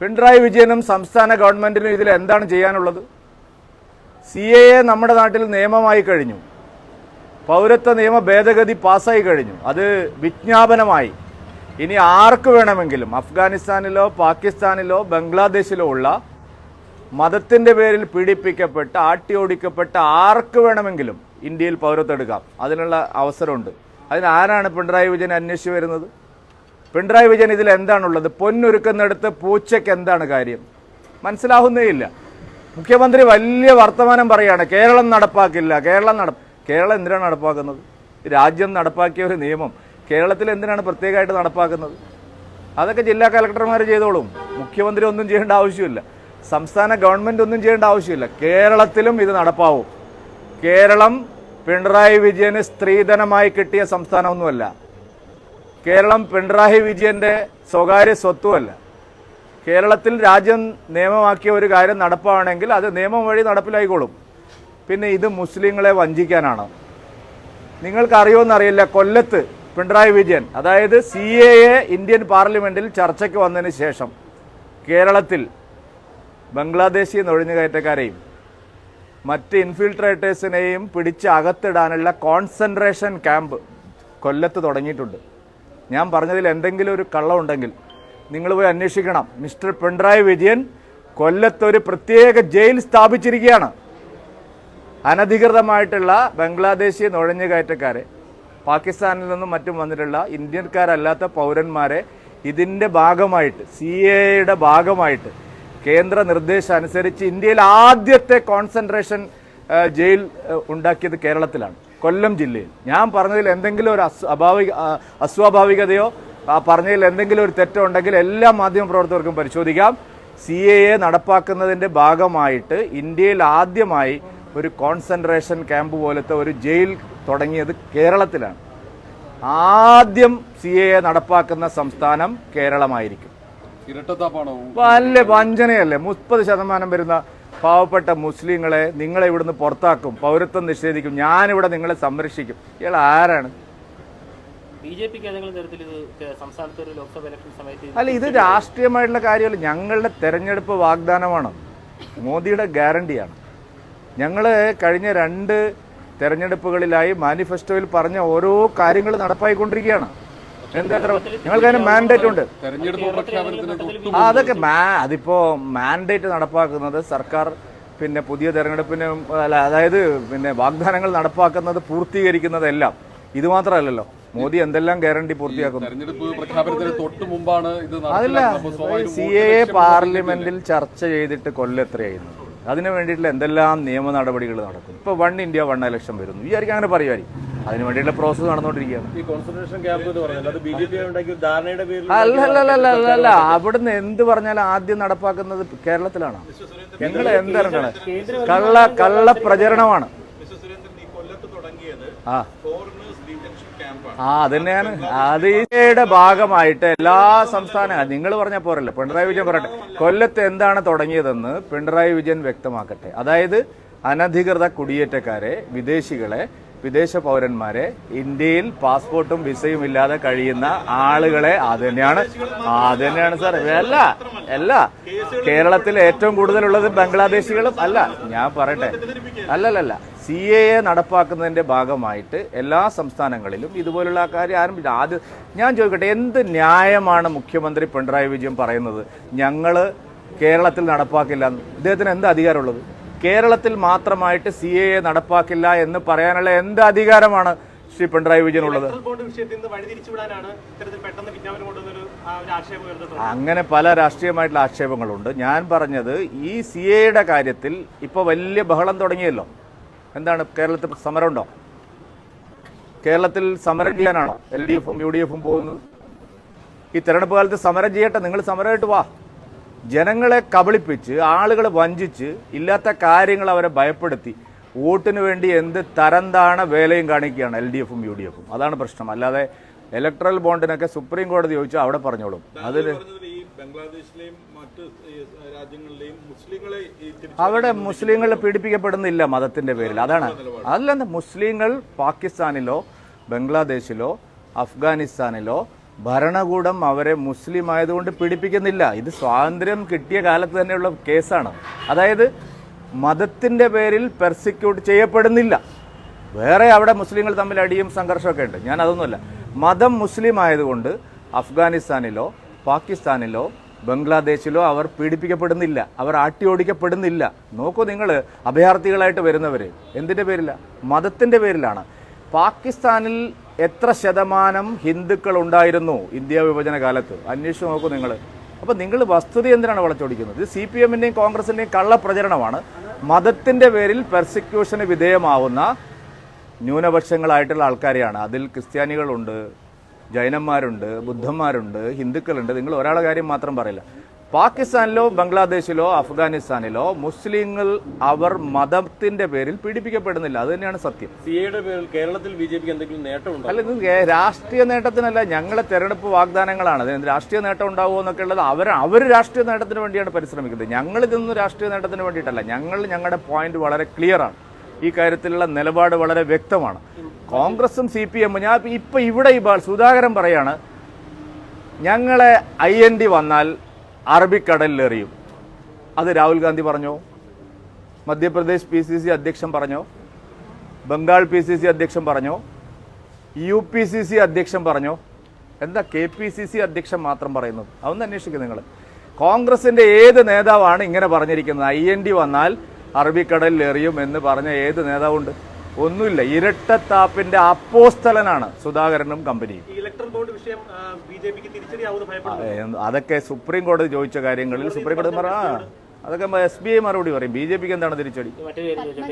പിണറായി വിജയനും സംസ്ഥാന ഗവൺമെന്റിനും ഇതിൽ എന്താണ് ചെയ്യാനുള്ളത്? സി എ എ നമ്മുടെ നാട്ടിൽ നിയമമായി കഴിഞ്ഞു. പൗരത്വ നിയമ ഭേദഗതി പാസ്സായി കഴിഞ്ഞു. അത് വിജ്ഞാപനമായി. ഇനി ആർക്ക് വേണമെങ്കിലും അഫ്ഗാനിസ്ഥാനിലോ പാകിസ്ഥാനിലോ ബംഗ്ലാദേശിലോ ഉള്ള മതത്തിന്റെ പേരിൽ പീഡിപ്പിക്കപ്പെട്ട ആട്ടിയോടിക്കപ്പെട്ട ആർക്ക് വേണമെങ്കിലും ഇന്ത്യയിൽ പൗരത്വം എടുക്കാം. അതിനുള്ള അവസരമുണ്ട്. അതിനാരാണ് പിണറായി വിജയൻ അന്വേഷിച്ച് വരുന്നത്? പിണറായി വിജയൻ ഇതിൽ എന്താണുള്ളത്? പൊന്നൊരുക്കുന്നിടത്ത് പൂച്ചയ്ക്ക് എന്താണ് കാര്യം? മനസ്സിലാവുന്നേയില്ല. മുഖ്യമന്ത്രി വലിയ വർത്തമാനം പറയുകയാണ് കേരളം നടപ്പാക്കില്ല കേരളം നട കേരളം എന്തിനാണ് നടപ്പാക്കുന്നത്? രാജ്യം നടപ്പാക്കിയ ഒരു നിയമം കേരളത്തിൽ എന്തിനാണ് പ്രത്യേകമായിട്ട് നടപ്പാക്കുന്നത്? അതൊക്കെ ജില്ലാ കലക്ടർമാർ ചെയ്തോളും. മുഖ്യമന്ത്രി ഒന്നും ചെയ്യേണ്ട ആവശ്യമില്ല. സംസ്ഥാന ഗവൺമെന്റ് ഒന്നും ചെയ്യേണ്ട ആവശ്യമില്ല. കേരളത്തിലും ഇത് നടപ്പാവും. കേരളം പിണറായി വിജയന് സ്ത്രീധനമായി കിട്ടിയ സംസ്ഥാനമൊന്നുമല്ല. കേരളം പിണറായി വിജയന്റെ സ്വകാര്യ സ്വത്തുമല്ല കേരളത്തിൽ രാജ്യം നിയമമാക്കിയ ഒരു കാര്യം നടപ്പാണെങ്കിൽ അത് നിയമം വഴി നടപ്പിലായിക്കോളും. പിന്നെ ഇത് മുസ്ലിങ്ങളെ വഞ്ചിക്കാനാണ്. നിങ്ങൾക്ക് അറിയുമെന്നറിയില്ല കൊല്ലത്ത് പിണറായി വിജയൻ അതായത് സി എ എ ഇന്ത്യൻ പാർലമെന്റിൽ ചർച്ചയ്ക്ക് വന്നതിന് ശേഷം കേരളത്തിൽ ബംഗ്ലാദേശി നുഴഞ്ഞുകയറ്റക്കാരെയും മറ്റ് ഇൻഫിൽട്രേറ്റേഴ്സിനെയും പിടിച്ച് അകത്തിടാനുള്ള കോൺസെൻട്രേഷൻ ക്യാമ്പ് കൊല്ലത്ത് തുടങ്ങിയിട്ടുണ്ട്. ഞാൻ പറഞ്ഞതിൽ എന്തെങ്കിലും ഒരു കള്ളമുണ്ടെങ്കിൽ നിങ്ങൾ പോയി അന്വേഷിക്കണം. മിസ്റ്റർ പിണറായി വിജയൻ കൊല്ലത്ത് ഒരു പ്രത്യേക ജയിൽ സ്ഥാപിച്ചിരിക്കുകയാണ്. അനധികൃതമായിട്ടുള്ള ബംഗ്ലാദേശി നുഴഞ്ഞുകയറ്റക്കാരെ പാകിസ്ഥാനിൽ നിന്നും മറ്റും വന്നിട്ടുള്ള ഇന്ത്യക്കാരല്ലാത്ത പൗരന്മാരെ ഇതിന്റെ ഭാഗമായിട്ട് സി എയുടെ ഭാഗമായിട്ട് കേന്ദ്ര നിർദ്ദേശം അനുസരിച്ച് ഇന്ത്യയിൽ ആദ്യത്തെ കോൺസെൻട്രേഷൻ ജയിൽ ഉണ്ടാക്കിയത് കേരളത്തിലാണ്. കൊല്ലം ജില്ലയിൽ. ഞാൻ പറഞ്ഞതിൽ എന്തെങ്കിലും ഒരു അസ് അഭാവിക അസ്വാഭാവികതയോ പറഞ്ഞതിൽ എന്തെങ്കിലും ഒരു തെറ്റോ ഉണ്ടെങ്കിൽ എല്ലാ മാധ്യമപ്രവർത്തകർക്കും പരിശോധിക്കാം. സി എ എ നടപ്പാക്കുന്നതിന്റെ ഭാഗമായിട്ട് ഇന്ത്യയിൽ ആദ്യമായി ഒരു കോൺസെൻട്രേഷൻ ക്യാമ്പ് പോലത്തെ ഒരു ജയിൽ തുടങ്ങിയത് കേരളത്തിലാണ്. ആദ്യം സി എ എ നടപ്പാക്കുന്ന സംസ്ഥാനം കേരളമായിരിക്കും. അല്ലേ വഞ്ചനയല്ലേ? മുപ്പത് ശതമാനം വരുന്ന പാവപ്പെട്ട മുസ്ലിങ്ങളെ നിങ്ങളെ ഇവിടുന്ന് പുറത്താക്കും പൗരത്വം നിഷേധിക്കും ഞാനിവിടെ നിങ്ങളെ സംരക്ഷിക്കും. ഇയാൾ ആരാണ്? അല്ല ഇത് രാഷ്ട്രീയമായിട്ടുള്ള കാര്യമല്ല. ഞങ്ങളുടെ തെരഞ്ഞെടുപ്പ് വാഗ്ദാനമാണ്. മോദിയുടെ ഗ്യാരണ്ടിയാണ്. ഞങ്ങൾ കഴിഞ്ഞ രണ്ട് തെരഞ്ഞെടുപ്പുകളിലായി മാനിഫെസ്റ്റോയിൽ പറഞ്ഞ ഓരോ കാര്യങ്ങൾ നടപ്പായിക്കൊണ്ടിരിക്കുകയാണ്. എന്താ ഞങ്ങൾക്ക് അതിന് മാൻഡേറ്റ് ഉണ്ട്. തെരഞ്ഞെടുപ്പ് പ്രഖ്യാപനത്തിന് തൊട്ടു ആ അതൊക്കെ മാ അതിപ്പോ മാൻഡേറ്റ് നടപ്പാക്കുന്നത് സർക്കാർ പിന്നെ പുതിയ തെരഞ്ഞെടുപ്പിന് അല്ല അതായത് പിന്നെ വാഗ്ദാനങ്ങൾ നടപ്പാക്കുന്നത് പൂർത്തീകരിക്കുന്നതെല്ലാം. ഇത് മാത്രമല്ലല്ലോ. മോദി എന്തെല്ലാം ഗ്യാരണ്ടി പൂർത്തിയാക്കുന്നു? തെരഞ്ഞെടുപ്പ് പ്രഖ്യാപനത്തിന് തൊട്ട് മുമ്പാണ് ഇത് അതല്ല സി എ പാർലമെന്റിൽ ചർച്ച ചെയ്തിട്ട് കൊല്ലെത്രയായിരുന്നു. അതിനു വേണ്ടിയിട്ടുള്ള എന്തെല്ലാം നിയമ നടപടികൾ നടക്കും ഇപ്പൊ വൺ ഇന്ത്യ വൺ ഇലക്ഷൻ വരുന്നു. വിചാരിക്കും അങ്ങനെ പറയുമായിരിക്കും. അതിനു പ്രോസസ് പ്രോസസ്സ് നടന്നുകൊണ്ടിരിക്കുകയാണ്. ഈ കോൺസെൻട്രേഷൻ ക്യാമ്പ് എന്ന് പറഞ്ഞാൽ അത് ബി ജെ പി ഉണ്ടാക്കിയ ധാരണയുടെ പേരിൽ അല്ല അവിടുന്ന് എന്ത് പറഞ്ഞാലും ആദ്യം നടപ്പാക്കുന്നത് കേരളത്തിലാണ്. നിങ്ങൾ എന്താണ് കള്ള കള്ള പ്രചരണമാണ്. ആ. ആ അതന്നെയാണ് അത് ഇതിന്റെ ഭാഗമായിട്ട് എല്ലാ സംസ്ഥാന നിങ്ങൾ പറഞ്ഞ പോരല്ലോ. പിണറായി വിജയൻ പറയട്ടെ. കൊല്ലത്ത് എന്താണ് തുടങ്ങിയതെന്ന് പിണറായി വിജയൻ വ്യക്തമാക്കട്ടെ. അതായത് അനധികൃത കുടിയേറ്റക്കാരെ വിദേശികളെ വിദേശ പൗരന്മാരെ ഇന്ത്യയിൽ പാസ്പോർട്ടും വിസയും ഇല്ലാതെ കഴിയുന്ന ആളുകളെ അത് തന്നെയാണ്. അത് തന്നെയാണ് സാർ. അല്ല അല്ല. കേരളത്തിൽ ഏറ്റവും കൂടുതലുള്ളത് ബംഗ്ലാദേശികളും അല്ല. ഞാൻ പറയട്ടെ. അല്ലല്ലല്ല. സി എ എ നടപ്പാക്കുന്നതിന്റെ ഭാഗമായിട്ട് എല്ലാ സംസ്ഥാനങ്ങളിലും ഇതുപോലുള്ള കാര്യം ആരംഭിച്ചു. ആദ്യം ഞാൻ ചോദിക്കട്ടെ എന്ത് ന്യായമാണ് മുഖ്യമന്ത്രി പിണറായി വിജയൻ പറയുന്നത്? ഞങ്ങൾ കേരളത്തിൽ നടപ്പാക്കില്ല. അദ്ദേഹത്തിന് എന്ത് അധികാരമുള്ളത്? കേരളത്തിൽ മാത്രമായിട്ട് സി എ എ നടപ്പാക്കില്ല എന്ന് പറയാനുള്ള എന്ത് അധികാരമാണ് ശ്രീ പിണറായി വിജയനുള്ളത്? അങ്ങനെ പല രാഷ്ട്രീയമായിട്ടുള്ള ആക്ഷേപങ്ങളുണ്ട്. ഞാൻ പറഞ്ഞത് ഈ സി എയുടെ കാര്യത്തിൽ ഇപ്പോൾ വലിയ ബഹളം തുടങ്ങിയല്ലോ. എന്താണ്? കേരളത്തിൽ സമരമുണ്ടോ? കേരളത്തിൽ സമരം ചെയ്യാനാണോ? എൽ ഡി എഫും യു ഡി എഫും പോകുന്നത്? ഈ തെരഞ്ഞെടുപ്പ് കാലത്ത് സമരം ചെയ്യട്ടെ. നിങ്ങൾ സമരമായിട്ട് വാ. ജനങ്ങളെ കബളിപ്പിച്ച് ആളുകളെ വഞ്ചിച്ച് ഇല്ലാത്ത കാര്യങ്ങൾ അവരെ ഭയപ്പെടുത്തി വോട്ടിന് വേണ്ടി എന്ത് തരംതാണ വേലയും കാണിക്കുകയാണ് എൽ ഡി എഫും യു ഡി എഫും. അതാണ് പ്രശ്നം. അല്ലാതെ ഇലക്ട്രൽ ബോണ്ടിനൊക്കെ സുപ്രീം കോടതി ചോദിച്ചാൽ അവിടെ പറഞ്ഞോളും. അതിൽ ഈ ബംഗ്ലാദേശിലെയും മറ്റ് ഈ രാജ്യങ്ങളിലെയും മുസ്ലിങ്ങളെ അവിടെ മുസ്ലിങ്ങൾ പീഡിപ്പിക്കപ്പെടുന്നില്ല മതത്തിന്റെ പേരിൽ. അതാണ്. അതിലെന്താ മുസ്ലിങ്ങൾ പാകിസ്ഥാനിലോ ബംഗ്ലാദേശിലോ അഫ്ഗാനിസ്ഥാനിലോ ഭരണകൂടം അവരെ മുസ്ലിം ആയതുകൊണ്ട് പീഡിപ്പിക്കുന്നില്ല. ഇത് സ്വാതന്ത്ര്യം കിട്ടിയ കാലത്ത് തന്നെയുള്ള കേസാണ്. അതായത് മതത്തിന്റെ പേരിൽ പെർസിക്യൂട്ട് ചെയ്യപ്പെടുന്നില്ല. വേറെ അവിടെ മുസ്ലിങ്ങൾ തമ്മിൽ അടിയും സംഘർഷമൊക്കെ ഉണ്ട്. ഞാൻ അതൊന്നുമല്ല. മതം മുസ്ലിം ആയതുകൊണ്ട് അഫ്ഗാനിസ്ഥാനിലോ പാകിസ്ഥാനിലോ ബംഗ്ലാദേശിലോ അവർ പീഡിപ്പിക്കപ്പെടുന്നില്ല. അവർ ആട്ടിയോടിക്കപ്പെടുന്നില്ല നോക്കൂ നിങ്ങൾ അഭയാർത്ഥികളായിട്ട് വരുന്നവർ എന്തിന്റെ പേരില? മതത്തിന്റെ പേരിലാണ്. പാകിസ്ഥാനിൽ എത്ര ശതമാനം ഹിന്ദുക്കൾ ഉണ്ടായിരുന്നു ഇന്ത്യ വിഭജന കാലത്ത്? അന്വേഷിച്ച് നോക്കൂ നിങ്ങൾ അപ്പോൾ നിങ്ങൾ വസ്തുത എന്തിനാണ് വളച്ചൊടിക്കുന്നത്? സി പി എമ്മിന്റെയും കോൺഗ്രസിന്റെയും കള്ളപ്രചരണമാണ്. മതത്തിന്റെ പേരിൽ പെർസിക്യൂഷന് വിധേയമാവുന്ന ന്യൂനപക്ഷങ്ങളായിട്ടുള്ള ആൾക്കാരെയാണ്. അതിൽ ക്രിസ്ത്യാനികളുണ്ട് ജൈനന്മാരുണ്ട് ബുദ്ധന്മാരുണ്ട് ഹിന്ദുക്കളുണ്ട്. നിങ്ങൾ ഒരാളെ കാര്യം മാത്രം പറയില്ല. പാകിസ്ഥാനിലോ ബംഗ്ലാദേശിലോ അഫ്ഗാനിസ്ഥാനിലോ മുസ്ലിങ്ങൾ അവർ മതത്തിന്റെ പേരിൽ പീഡിപ്പിക്കപ്പെടുന്നില്ല. അത് തന്നെയാണ് സത്യം. പേരിൽ കേരളത്തിൽ ബി ജെ പിക്ക് എന്തെങ്കിലും നേട്ടമുണ്ടോ അല്ല ഇത് രാഷ്ട്രീയ നേട്ടത്തിനല്ല ഞങ്ങളെ തെരഞ്ഞെടുപ്പ് വാഗ്ദാനങ്ങളാണ്. അതിന് രാഷ്ട്രീയ നേട്ടം ഉണ്ടാവുമോ എന്നൊക്കെ ഉള്ളത് അവർ അവർ രാഷ്ട്രീയ നേട്ടത്തിന് വേണ്ടിയാണ് പരിശ്രമിക്കുന്നത്. ഞങ്ങൾ ഇതൊന്നും രാഷ്ട്രീയ നേട്ടത്തിന് വേണ്ടിയിട്ടല്ല. ഞങ്ങൾ ഞങ്ങളുടെ പോയിന്റ് വളരെ ക്ലിയർ ആണ്. ഈ കാര്യത്തിലുള്ള നിലപാട് വളരെ വ്യക്തമാണ്. കോൺഗ്രസും സി പി എമ്മും ഞാൻ ഇപ്പൊ ഇവിടെ ഈ സുധാകരൻ പറയാണ് ഞങ്ങളെ ഐ എൻ ഡി വന്നാൽ അറബിക്കടലിൽ എറിയും അത് രാഹുൽ ഗാന്ധി പറഞ്ഞോ? മധ്യപ്രദേശ് പി സി സി അധ്യക്ഷൻ പറഞ്ഞോ? ബംഗാൾ പി സി സി അധ്യക്ഷൻ പറഞ്ഞോ? യു പി സി സി അധ്യക്ഷൻ പറഞ്ഞോ? എന്താ കെ പി സി സി അധ്യക്ഷൻ മാത്രം പറയുന്നത്? അതൊന്ന് അന്വേഷിക്കും നിങ്ങൾ കോൺഗ്രസിന്റെ ഏത് നേതാവാണ് ഇങ്ങനെ പറഞ്ഞിരിക്കുന്നത്? ഐ എൻ ഡി വന്നാൽ അറബിക്കടലിൽ എറിയും എന്ന് പറഞ്ഞ ഏത് നേതാവുണ്ട്? ഒന്നുമില്ല. ഇരട്ടത്താപ്പിന്റെ അപ്പോസ്തലനാണ് സുധാകരനും കമ്പനിയും. അതൊക്കെ സുപ്രീം കോടതി ചോദിച്ച കാര്യങ്ങളിൽ സുപ്രീം കോടതി പറ അതൊക്കെ എസ് ബി ഐ മറുപടി പറയും. ബി ജെ പിക്ക് എന്താണ് തിരിച്ചടി?